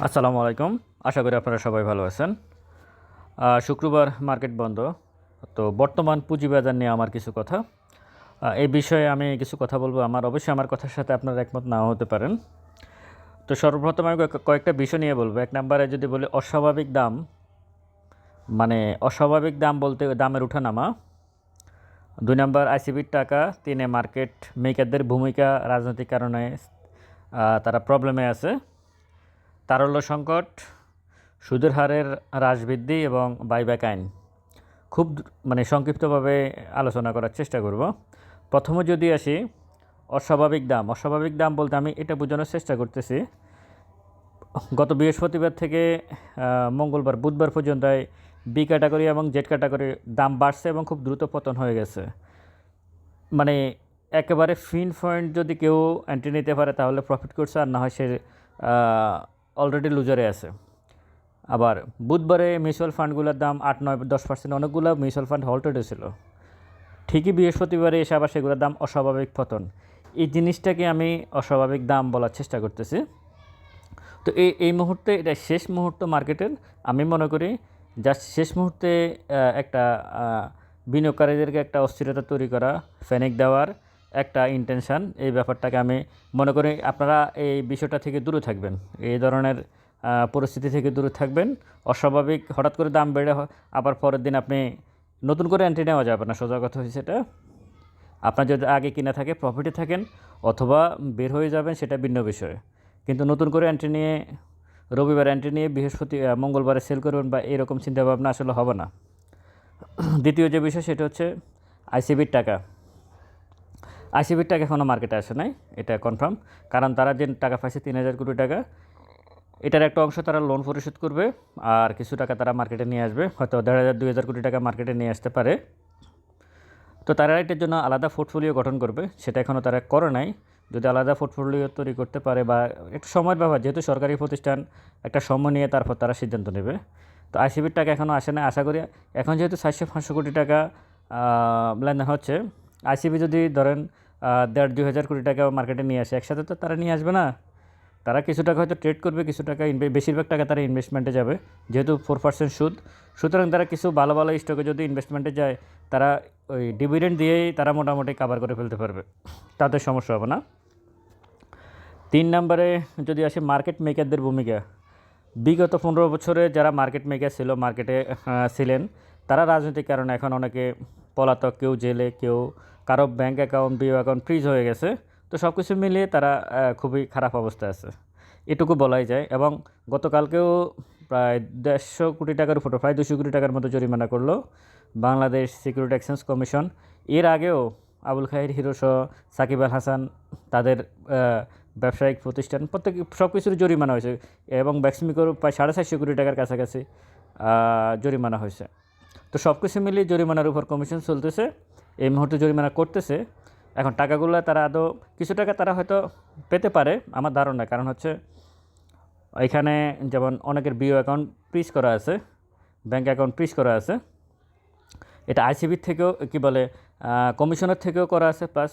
আসসালামু আলাইকুম। আশা করি আপনারা সবাই ভালো আছেন। শুক্রবার মার্কেট বন্ধ। তো বর্তমান পুঁজিবাজার নিয়ে আমার কিছু কথা। এই বিষয়ে আমি কিছু কথা বলব। আমার অবশ্যই আমার কথার সাথে আপনারা একমত নাও হতে পারেন। তো সর্বপ্রথম আমি কয়েক- কয়েকটা বিষয় নিয়ে বলব। এক নম্বরে যদি বলি অস্বাভাবিক দাম মানে অস্বাভাবিক দাম বলতে দামের ওঠানামা দুই নম্বর আইসিবির টাকা, তিনে মার্কেট মেকারদের ভূমিকা, রাজনৈতিক কারণে তারা প্রবলেমে আছে। তারল্য সংকট, সুদের হারের হ্রাস বৃদ্ধি এবং বাইব্যাক আইন। খুব মানে সংক্ষিপ্তভাবে আলোচনা করার চেষ্টা করব। প্রথমে যদি আসি, অস্বাভাবিক দাম। অস্বাভাবিক দাম বলতে আমি এটা বোঝানোর চেষ্টা করতেছি। গত বৃহস্পতিবার থেকে মঙ্গলবার, বুধবার পর্যন্ত বি ক্যাটাগরি এবং জেড ক্যাটাগরি দাম বাড়ছে এবং খুব দ্রুত পতন হয়ে গেছে। মানে একেবারে ফিন পয়েন্ট যদি কেউ এন্ট্রি নিতে পারে তাহলে প্রফিট করছে, আর না হয় সে অলরেডি লুজারে আছে। আবার বুধবারে মিউচুয়াল ফান্ডগুলোর দাম আট, নয়, দশ পার্সেন্ট অনেকগুলো মিউচুয়াল ফান্ড হল্টেড ছিল। ঠিকই বৃহস্পতিবারে এসে আবার সেগুলোর দাম অস্বাভাবিক পতন। এই জিনিসটাকে আমি অস্বাভাবিক দাম বলার চেষ্টা করতেছি। তো এই এই মুহূর্তে এটা শেষ মুহূর্ত মার্কেটের। আমি মনে করি জাস্ট শেষ মুহূর্তে একটা বিনিয়োগকারীদেরকে একটা অস্থিরতা তৈরি করা ফেনিক দেওয়ার একটা ইন্টেনশন এই ব্যাপারটাকে আমি মনে করি আপনারা এই বিষয়টা থেকে দূরে থাকবেন। এই ধরনের পরিস্থিতি থেকে দূরে থাকবেন। অস্বাভাবিক হঠাৎ করে দাম বেড়ে আবার পরের দিন আপনি নতুন করে এন্ট্রি নেওয়া যাবে না। সোজা কথা হয়েছে এটা। আপনার যদি আগে কিনা থাকে প্রফিটে থাকেন, অথবা বের হয়ে যাবেন, সেটা ভিন্ন বিষয়। কিন্তু নতুন করে এন্ট্রি নিয়ে, রবিবার এন্ট্রি নিয়ে, বৃহস্পতি মঙ্গলবারে সেল করবেন বা এরকম চিন্তাভাবনা আসলে হবে না। দ্বিতীয় যে বিষয়, সেটা হচ্ছে আইসিবির টাকা। আইসিবির টাকা এখনও মার্কেটে আসে নাই, এটা কনফার্ম কারণ তারা যে টাকা পাইছে তিন হাজার কোটি টাকা, এটার একটা অংশ তারা লোন পরিশোধ করবে, আর কিছু টাকা তারা মার্কেটে নিয়ে আসবে। হয়তো দেড় হাজার, দুই হাজার কোটি টাকা মার্কেটে নিয়ে আসতে পারে। তো তারা এটার জন্য আলাদা পোর্টফোলিও গঠন করবে, সেটা এখনও তারা করে নাই। যদি আলাদা পোর্টফোলিও তৈরি করতে পারে বা একটু সময়ের ব্যাপার যেহেতু সরকারি প্রতিষ্ঠান একটা সময় নিয়ে তারপর তারা সিদ্ধান্ত নেবে। তো আইসিবির টাকা এখনও আসে না আশা করি এখন যেহেতু চারশো, পাঁচশো কোটি টাকা লেনদেন হচ্ছে, আইসিবি যদি ধরেন দেড় দুই হাজার কোটি টাকা মার্কেটে নিয়ে আসে। একসাথে তো তারা নিয়ে আসবে না। তারা কিছু টাকা হয়তো ট্রেড করবে, কিছু টাকা বেশিরভাগ টাকা তারা ইনভেস্টমেন্টে যাবে, যেহেতু ফোর পার্সেন্ট সুদ। সুতরাং তারা কিছু ভালো ভালো স্টকে যদি ইনভেস্টমেন্টে যায়, তারা ওই ডিভিডেন্ড দিয়েই তারা মোটামুটি কাভার করে ফেলতে পারবে। তাদের সমস্যা হবে না। তিন নম্বরে যদি আসে মার্কেট মেকারদের ভূমিকা। বিগত পনেরো বছরে যারা মার্কেট মেকার ছিল মার্কেটে ছিলেন, তারা রাজনৈতিক কারণে এখন অনেকে পলাতক, কেউ জেলে, কেউ কারও bank account BO account freeze হয়ে গেছে, তো সব কিছু মিলিয়ে তারা খুবই খারাপ অবস্থায় আছে। এটুকু বলাই যায় এবং গতকালকেও প্রায় দেড়শো কোটি টাকার উপরে, প্রায় দুশো কোটি টাকার মতো জরিমানা করল বাংলাদেশ সিকিউরিটি এক্সচেঞ্জ কমিশন এর আগেও আবুল খাহির হিরো সহ সাকিব আল হাসান তাদের ব্যবসায়িক প্রতিষ্ঠান, প্রত্যেক সব কিছুর জরিমানা হয়েছে এবং ব্যাক্সিমিকোর প্রায় সাড়ে চারশো কোটি টাকার কাছাকাছি জরিমানা হয়েছে। তো সব কিছু মিলিয়ে জরিমানার উপর কমিশন চলতেছে। এই মুহূর্তে জরিমানা করতেছে। এখন টাকাগুলো তারা আদৌ কিছু টাকা তারা হয়তো পেতে পারে, আমার ধারণা। কারণ হচ্ছে এখানে যেমন অনেকের বিও অ্যাকাউন্ট ফ্রিজ করা আছে ব্যাঙ্ক অ্যাকাউন্ট ফ্রিজ করা আছে। এটা আইসিবির থেকেও, কি বলে কমিশনের থেকেও করা আছে, প্লাস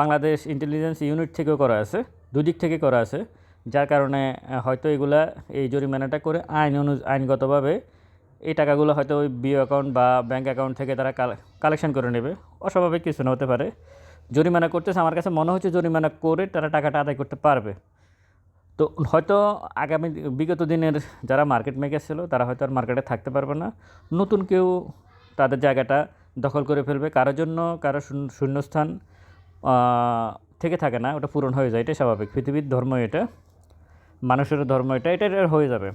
বাংলাদেশ ইন্টেলিজেন্স ইউনিট থেকেও করা আছে, দুদিক থেকে করা আছে। যার কারণে হয়তো এগুলা এই জরিমানাটা করে আইন অনু, আইনগতভাবে এই টাকাগুলো হয়তো ওই বিও অ্যাকাউন্ট বা ব্যাঙ্ক অ্যাকাউন্ট থেকে তারা কালেকশন করে নেবে। অস্বাভাবিক কিছু না হতে পারে। জরিমানা করতেছে, আমার কাছে মনে হচ্ছে জরিমানা করে তারা টাকাটা আদায় করতে পারবে। তো হয়তো আগামী বিগত দিনের যারা মার্কেট মেকার ছিল, তারা হয়তো আর মার্কেটে থাকতে পারবে না। নতুন কেউ তাদের জায়গাটা দখল করে ফেলবে। কারোর জন্য কারও শূন্যস্থান থেকে থাকে না। ওটা পূরণ হয়ে যায়, এটাই স্বাভাবিক। পৃথিবীর ধর্ম এটা। মানুষের ধর্ম এটা এটা হয়ে যাবে।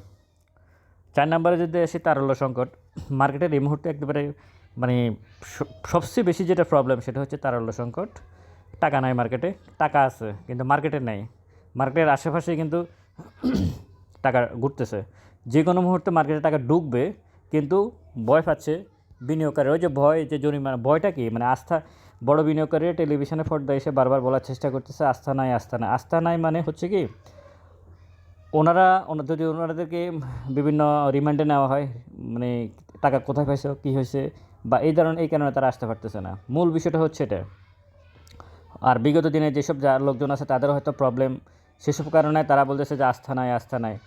চার নম্বরে যদি আসি, তারল্য সংকট। মার্কেটের এই মুহূর্তে একেবারে মানে সবচেয়ে বেশি যেটা প্রবলেম সেটা হচ্ছে তারল্য সংকট। টাকা নাই মার্কেটে, টাকা আছে, কিন্তু মার্কেটে নেই। মার্কেটের আশেপাশে কিন্তু টাকা ঘুরতেছে। যে কোনো মুহূর্তে মার্কেটে টাকা ঢুকবে, কিন্তু ভয় পাচ্ছে বিনিয়োগকারী। ওই যে ভয়, যে জরিমানা, ভয়টা কি? মানে আস্থা, বড় বিনিয়োগকারী টেলিভিশনে পর্দা এসে বারবার বলার চেষ্টা করতেছে, আস্থা নাই আস্থা নাই। আস্থা নাই মানে হচ্ছে কি ওনারা, ওনা- যদি ওনাদেরকে বিভিন্ন রিমান্ডে নেওয়া হয় মানে টাকা কোথায় পাইছো, কী হয়েছে, বা এই ধরনের, এই কারণে তারা আসতে পারতেছে না। মূল বিষয়টা হচ্ছে এটা। আর বিগত দিনে যেসব যা লোকজন আছে তাদের হয়তো প্রবলেম সেসব কারণে তারা বলতেছে যে আস্থা নাই আস্থা নাই।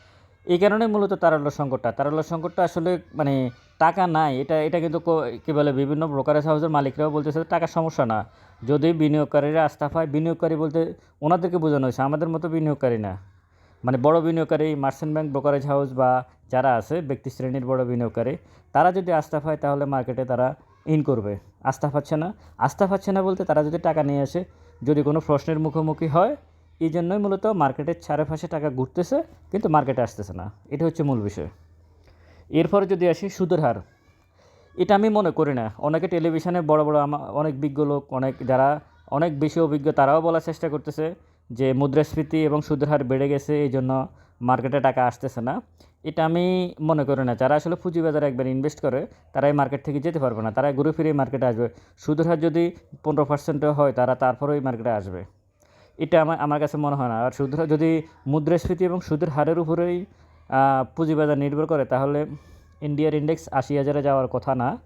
এই কারণে মূলত তারল্য সংকটটা। তারল্য সংকটটা আসলে মানে টাকা নাই, এটা এটা কিন্তু কো- বলে, বিভিন্ন ব্রোকারেজ হাউসের মালিকরাও বলতেছে যে টাকার সমস্যা না। যদি বিনিয়োগকারীরা আস্থা পায়, বিনিয়োগকারী বলতে ওনাদেরকে বোঝানো হয়েছে, আমাদের মতো বিনিয়োগকারী না। মানে বড় বিনিয়োগকারী, মার্চেন্ট ব্যাংক ব্রোকারেজ হাউস বা যারা আছে, ব্যক্তি শ্রেণির বড় বিনিয়োগকারী, তারা যদি আস্থা পায় তাহলে মার্কেটে তারা ইন করবে। আস্থা পাচ্ছে না। আস্থা পাচ্ছে না বলতে তারা যদি টাকা নিয়ে আসে, যদি কোনো প্রশ্নের মুখোমুখি হয়, এই জন্যই মূলত মার্কেটের চারপাশে টাকা ঘুরতেছে, কিন্তু মার্কেটে আসতেছে না। এটা হচ্ছে মূল বিষয়। এরপরে যদি আসি, সুদের হার। এটা আমি মনে করি না। অনেকে টেলিভিশনে বড় বড় অনেক বিজ্ঞ লোক, অনেক যারা অনেক বেশি অভিজ্ঞ, তারাও বলার চেষ্টা করতেছে যে মুদ্রাস্ফীতি এবং সুদের হার বেড়ে গেছে, এই জন্য মার্কেটে টাকা আসতেছে না। এটা আমি মনে করি না। যারা আসলে পুঁজিবাজারে একবার ইনভেস্ট করে তারা এই মার্কেট থেকে যেতে পারবে না। তারা ঘুরে ফিরে মার্কেটে আসবে। সুদের হার যদি পনেরো পার্সেন্টও হয়, তারা তারপরেও এই মার্কেটে আসবে। এটা আমার আমার কাছে মনে হয় না। আর সুদের যদি মুদ্রাস্ফীতি এবং সুদের হারের উপরেই পুঁজিবাজার নির্ভর করে, তাহলে ইন্ডিয়ার ইন্ডেক্স আশি হাজারে যাওয়ার কথা না।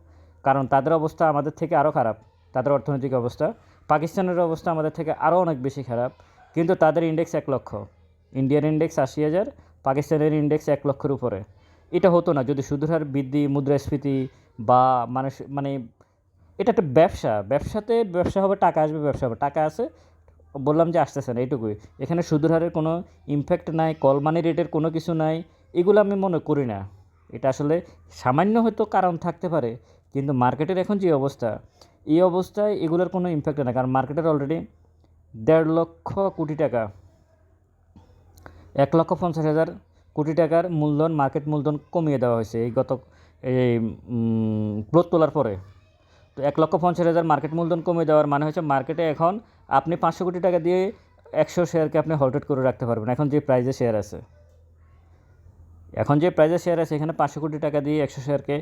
কারণ তাদের অবস্থা আমাদের থেকে আরও খারাপ। তাদের অর্থনৈতিক অবস্থা। পাকিস্তানের অবস্থা আমাদের থেকে আরও অনেক বেশি খারাপ। কিন্তু তাদের ইন্ডেক্স এক লক্ষ। ইন্ডিয়ার ইন্ডেক্স আশি হাজার, পাকিস্তানের ইন্ডেক্স এক লক্ষের উপরে। এটা হতো না, যদি সুদের হার বৃদ্ধি, মুদ্রাস্ফীতি বা মানুষ মানে এটা একটা ব্যবসা। ব্যবসাতে ব্যবসা হবে, টাকা আসবে, ব্যবসা হবে। টাকা আছে, বললাম যে আসতেছে না, এইটুকুই। এখানে সুদের হারের কোনো ইমফ্যাক্ট নাই কল মানি রেটের কোনো কিছু নাই, এগুলো আমি মনে করি না। এটা আসলে সামান্য হয়তো কারণ থাকতে পারে, কিন্তু মার্কেটের এখন যে অবস্থা, এই অবস্থায় এগুলোর কোনো ইমফ্যাক্ট নাই, কারণ মার্কেটের অলরেডি দেড় লক্ষ কোটি টাকা। এক লক্ষ পঞ্চাশ হাজার কোটি টাকার মূলধন মার্কেট মূলধন কমিয়ে দেওয়া হয়েছে এই গত এই ব্রত তোলার পরে। তো এক লক্ষ পঞ্চাশ হাজার মার্কেট মূলধন কমিয়ে দেওয়ার মানে হচ্ছে মার্কেটে এখন আপনি পাঁচশো কোটি টাকা দিয়ে একশো শেয়ারকে আপনি হল্টেড করে রাখতে পারবেন। এখন যে প্রাইজে শেয়ার আছে। এখন যে প্রাইজে শেয়ার আছে, এখানে পাঁচশো কোটি টাকা দিয়ে একশো শেয়ারকে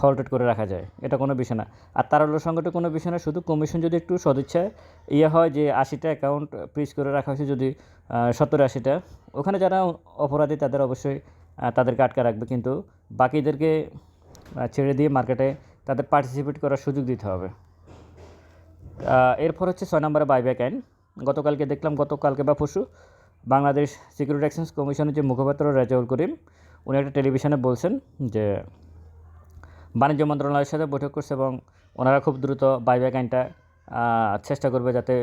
হল্টেড করে রাখা যায়। এটা কোনো বিষয় না। আর তারল্য সংকটে কোনো বিষয় না, শুধু কমিশন যদি একটু সদিচ্ছায় ইয়ে হয় যে আশিটা অ্যাকাউন্ট ফ্রিজ করে রাখা হয়েছে, যদি সত্তর আশিটা, ওখানে যারা অপরাধী তাদের অবশ্যই তাদেরকে আটকে রাখবে। কিন্তু বাকিদেরকে ছেড়ে দিয়ে মার্কেটে তাদের পার্টিসিপেট করার সুযোগ দিতে হবে। এরপর হচ্ছে ছয় নম্বরে বাইব্যাক আইন গতকালকে দেখলাম, গতকালকে বা পরশু বাংলাদেশ সিকিউরিটি এক্সচেঞ্জ কমিশনের যে মুখপাত্র রাজাউল করিম, উনি একটা টেলিভিশনে বলছেন যে বাণিজ্য মন্ত্রণালয়ের সাথে বৈঠক করছে এবং ওনারা খুব দ্রুত বাইব্যাক আইনটা চেষ্টা করবে যাতে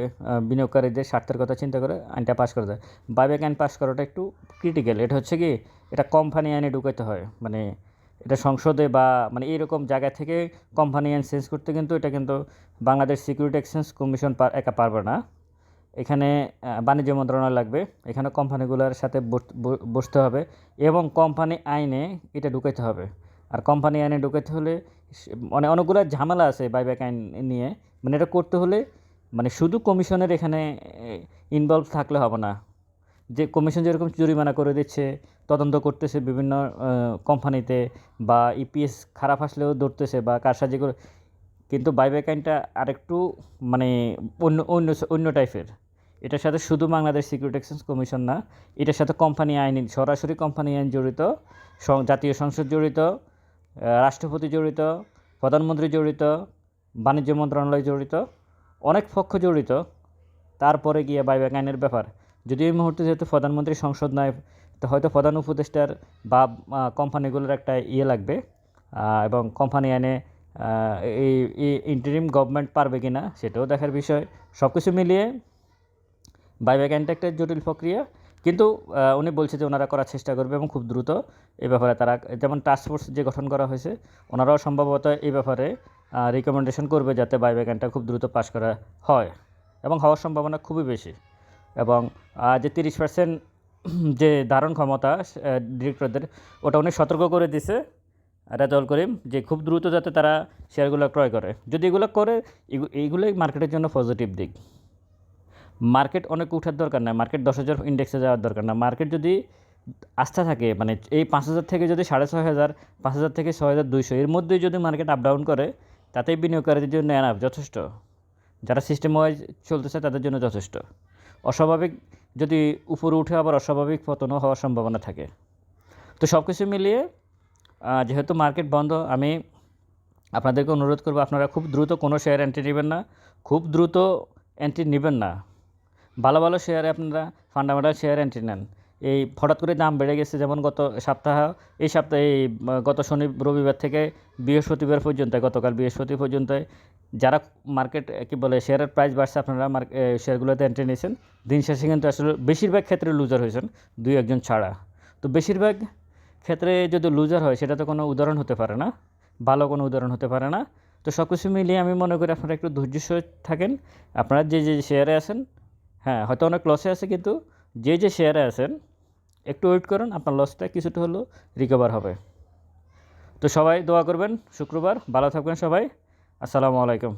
বিনিয়োগকারীদের স্বার্থের কথা চিন্তা করে আইনটা পাস করে দেয় বাইব্যাক আইন পাস করাটা একটু ক্রিটিক্যাল এটা হচ্ছে কি, এটা কোম্পানি আইনে ঢুকাইতে হয়। মানে এটা সংসদে বা মানে এইরকম জায়গা থেকে কোম্পানি আইন চেঞ্জ করতে কিন্তু এটা কিন্তু বাংলাদেশ সিকিউরিটি এক্সচেঞ্জ কমিশন একা পারবে না। এখানে বাণিজ্য মন্ত্রণালয় লাগবে। এখানে কোম্পানিগুলোর সাথে বসতে হবে এবং কোম্পানি আইনে এটা ঢুকাইতে হবে। আর কোম্পানি আইনে ঢুকাইতে হলে মানে অনেকগুলো ঝামেলা আছে বাইব্যাক আইন নিয়ে। মানে এটা করতে হলে মানে শুধু কমিশনের এখানে ইনভলভ থাকলে হবে না। যে কমিশন যেরকম জরিমানা করে দিচ্ছে, তদন্ত করতেছে বিভিন্ন কোম্পানিতে বা ইপিএস খারাপ আসলেও ধরতেছে বা কারসাজি করে, কিন্তু বাইব্যাক আইনটা আরেকটু মানে অন্য অন্য অন্য টাইপের এটার সাথে শুধু বাংলাদেশ সিকিউরিটি এক্সচেঞ্জ কমিশন না, এটার সাথে কোম্পানি আইন, সরাসরি কোম্পানি আইন জড়িত জাতীয় সংসদ জড়িত রাষ্ট্রপতি জড়িত, প্রধানমন্ত্রী জড়িত, বাণিজ্য মন্ত্রণালয় জড়িত, অনেক পক্ষ জড়িত। তারপরে গিয়ে বাইব্যাক আইনের ব্যাপার। যদি এই মুহূর্তে যেহেতু প্রধানমন্ত্রী সংসদ নয় তো হয়তো প্রধান উপদেষ্টার বা কোম্পানিগুলোর একটা ইয়ে লাগবে এবং কোম্পানি আইনে এই ইন্টারিম গভর্নমেন্ট পারবে কি না সেটাও দেখার বিষয়। সব কিছু মিলিয়ে বাইব্যাক আইনটা একটা জটিল প্রক্রিয়া। কিন্তু উনি বলছে যে ওনারা করার চেষ্টা করবে এবং খুব দ্রুত এই ব্যাপারে তারা, যেমন টাস্ক ফোর্স যে গঠন করা হয়েছে, ওনারাও সম্ভবত এই ব্যাপারে রিকমেন্ডেশন করবে যাতে বাইব্যাক খুব দ্রুত পাশ করা হয় এবং হওয়ার সম্ভাবনা খুবই বেশি। এবং যে তিরিশ পার্সেন্ট যে ধারণ ক্ষমতা ডিরেক্টরদের ওটা উনি সতর্ক করে দিছে, রাজাউল করিম, যে খুব দ্রুত যাতে তারা শেয়ারগুলো ক্রয় করে। যদি এগুলো করে, এগু- এইগুলোই মার্কেটের জন্য পজিটিভ দিক। মার্কেট অনেক উঠার দরকার না মার্কেট দশ হাজার ইন্ডেক্সে যাওয়ার দরকার না মার্কেট যদি আস্থা থাকে মানে এই পাঁচ হাজার থেকে যদি সাড়ে ছয় হাজার, পাঁচ হাজার থেকে ছয় হাজার দুইশো, এর মধ্যেই যদি মার্কেট আপ ডাউন করে, তাতেই বিনিয়োগকারীদের জন্য এনাফ যথেষ্ট। যারা সিস্টেম ওয়াইজ চলতেছে, তাদের জন্য যথেষ্ট। অস্বাভাবিক যদি উপরে উঠে আবার অস্বাভাবিক পতনও হওয়ার সম্ভাবনা থাকে। তো সব কিছু মিলিয়ে যেহেতু মার্কেট বন্ধ, আমি আপনাদেরকে অনুরোধ করব, আপনারা খুব দ্রুত কোনো শেয়ার এন্ট্রি নেবেন না, খুব দ্রুত এন্ট্রি নেবেন না। ভালো ভালো শেয়ারে আপনারা ফান্ডামেন্টাল শেয়ার এন্ট্রি নেন। এই হঠাৎ করে দাম বেড়ে গেছে যেমন গত সপ্তাহ, এই সপ্তাহে, এই গত শনি, রবিবার থেকে বৃহস্পতিবার পর্যন্ত, গতকাল বৃহস্পতি পর্যন্ত যারা মার্কেট কি বলে শেয়ারের প্রাইস বাড়ছে আপনারা শেয়ারগুলোতে এন্ট্রি নিয়েছেন। দিন শেষে কিন্তু আসলে বেশিরভাগ ক্ষেত্রে লুজার হয়েছেন দুই, একজন ছাড়া। তো বেশিরভাগ ক্ষেত্রে যদি লুজার হয়, সেটা তো কোনো উদাহরণ হতে পারে না, ভালো কোনো উদাহরণ হতে পারে না। তো সব কিছু মিলিয়ে আমি মনে করি আপনারা একটু ধৈর্য থাকেন। আপনারা যে যে শেয়ারে আছেন হ্যাঁ হয়তো অনেক লসে আছে কিন্তু যে যে শেয়ারে আছেন, একটু ওয়েট করুন, আপনার লসটা কিছুটা হলেও রিকভার হবে। তো সবাই দোয়া করবেন, শুক্রবার, ভালো থাকবেন সবাই, আসসালামু আলাইকুম।